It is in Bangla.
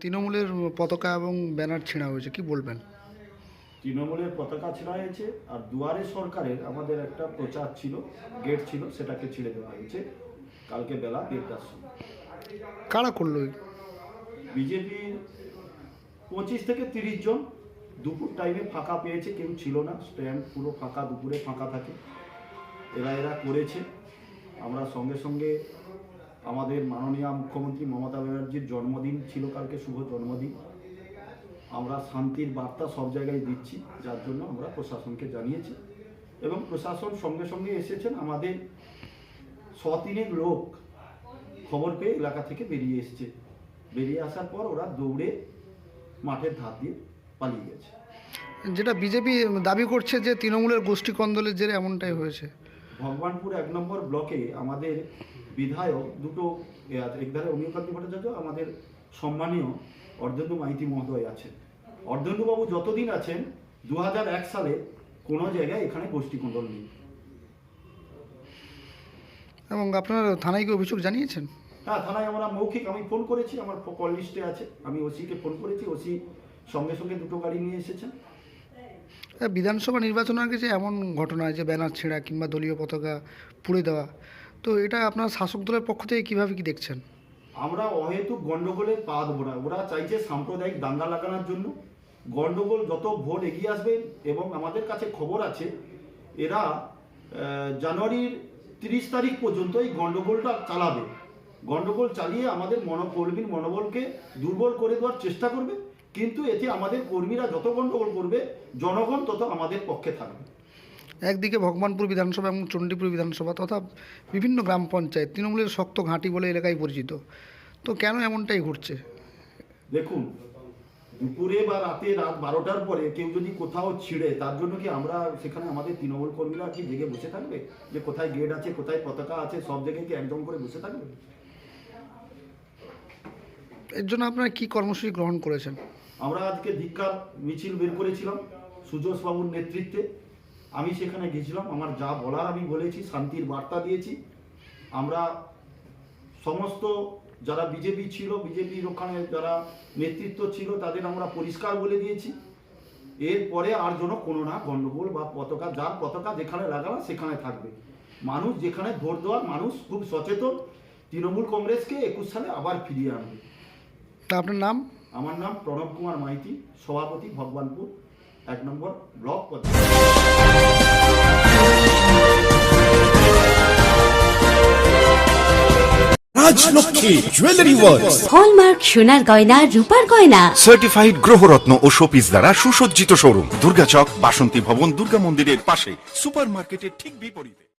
তৃণমূলের পতাকা এবং ব্যানার ছেঁড়া হয়েছে কি বলবেন? তৃণমূলের পতাকা ছেড়া হয়েছে আর দুয়ারে সরকারের আমাদের একটা প্রচার ছিল গেট ছিল সেটাকে ছিঁড়ে দেওয়া হয়েছে। কালকে বেলা দেড়টার সময়। কারা করল এই? বিজেপির পঁচিশ থেকে তিরিশ জন দুপুর টাইমে ফাঁকা পেয়েছে কেউ ছিল না স্ট্যান্ড পুরো ফাঁকা দুপুরে ফাঁকা থাকে। এরা এরা করেছে। আমরা সঙ্গে সঙ্গে আমাদের মাননীয় মুখ্যমন্ত্রী মমতা ব্যানার্জির জন্মদিন ছিল কালকে শুভ জন্মদিন। আমরা শান্তির বার্তা সব জায়গায় দিচ্ছি যার জন্য আমরা প্রশাসনকে জানিয়েছি। এবং প্রশাসন সঙ্গে সঙ্গে এসেছেন আমাদের শতিনেক লোক খবর পেয়ে এলাকা থেকে বেরিয়ে এসছে। বেরিয়ে আসার পর ওরা দৌড়ে মাঠের ধার দিয়ে পালিয়ে গেছে। যেটা বিজেপি দাবি করছে যে তৃণমূলের গোষ্ঠী কন্দলের জেরে এমনটাই হয়েছে। ভগবানপুর এক নম্বর ব্লকে আমাদের বিধায়ক দুটো একধারে অমিয়কান্তি ভট্টাচার্য আমাদের সম্মানীয় অর্ধেন্দু মাইতি মহোদয় আছেন। অর্ধেন্দুবাবু যতদিন আছেন দু হাজার এক সালে কোনো জায়গায় এখানে গোষ্ঠী কন্দল নেই। এবং আপনারা থানায় কি অভিযোগ জানিয়েছেন? হ্যাঁ থানায় আমরা মৌখিক আমি ফোন করেছি আমার কল লিস্টে আছে। আমি ওসিকে ফোন করেছি ওসি সঙ্গে সঙ্গে দুটো গাড়ি নিয়ে এসেছেন। বিধানসভা নির্বাচনের আগে যে এমন ঘটনা যে ব্যানার ছেঁড়া কিংবা দলীয় পতাকা পুড়ে দেওয়া তো এটা আপনার শাসক দলের পক্ষ থেকে কীভাবে কি দেখছেন? আমরা অহেতুক গন্ডগোলে পা দেবো না। ওরা চাইছে সাম্প্রদায়িক দাঙ্গা লাগানোর জন্য। গন্ডগোল যত ভোট এগিয়ে আসবে এবং আমাদের কাছে খবর আছে, এরা জানুয়ারির তিরিশ তারিখ পর্যন্ত এই গন্ডগোলটা চালাবে। গন্ডগোল চালিয়ে আমাদের মন কর্মীর মনোবলকে দুর্বল করে দেওয়ার চেষ্টা করবে। কিন্তু এতে আমাদের কর্মীরা যত গন্ডগোল করবে, জনগণ তত আমাদের পক্ষে থাকবে। একদিকে ভগবানপুর বিধানসভা এবং চণ্ডীপুর বিধানসভা তথা বিভিন্ন গ্রাম পঞ্চায়েত। তৃণমূলের শক্ত ঘাঁটি বলে এলাকায় পরিচিত। তো কেন এমনটাই ঘটছে? দেখুন দুপুরে বা রাতে রাত বারোটার পরে কেউ যদি কোথাও ছিঁড়ে তার জন্য কি আমরা সেখানে আমাদের তৃণমূল কর্মীরা কি জেগে বসে থাকবে? যে কোথায় গেট আছে কোথায় পতাকা আছে সব জায়গায় কি একদম করে বসে থাকবে? এর জন্য আপনারা কি কর্মসূচি গ্রহণ করেছেন? আমরা আজকে ধিক্কার মিছিল বের করেছিলাম সুজোষ বাবুর নেতৃত্বে। আমি সেখানে গেছিলাম আমার যা বলার আমি বলেছি শান্তির বার্তা দিয়েছি। আমরা সমস্ত যারা বিজেপি ছিল বিজেপির ওখানে যারা নেতৃত্ব ছিল তাদের আমরা পরিষ্কার বলে দিয়েছি। এরপরে আর যেন কোনো না গণ্ডগোল বা পতাকা যার পতাকা যেখানে লাগানো সেখানে থাকবে। মানুষ যেখানে ভোট দেওয়ার মানুষ খুব সচেতন। তৃণমূল কংগ্রেসকে একুশ সালে আবার ফিরিয়ে আনবে। তা আপনার নাম? আমার নাম প্রণব কুমার মাইতি সভাপতি ভগবানপুর। এক নম্বর block panchayat. Rajlakshmi jewellery world hallmark সোনার গয়না রূপার গয়না। সার্টিফাইড গ্রহরত্ন ও শোপিস দ্বারা সুসজ্জিত শোরুম। দুর্গাচক বাসন্তী ভবন দুর্গা মন্দিরের পাশে সুপার মার্কেটের ঠিক বিপরীতে।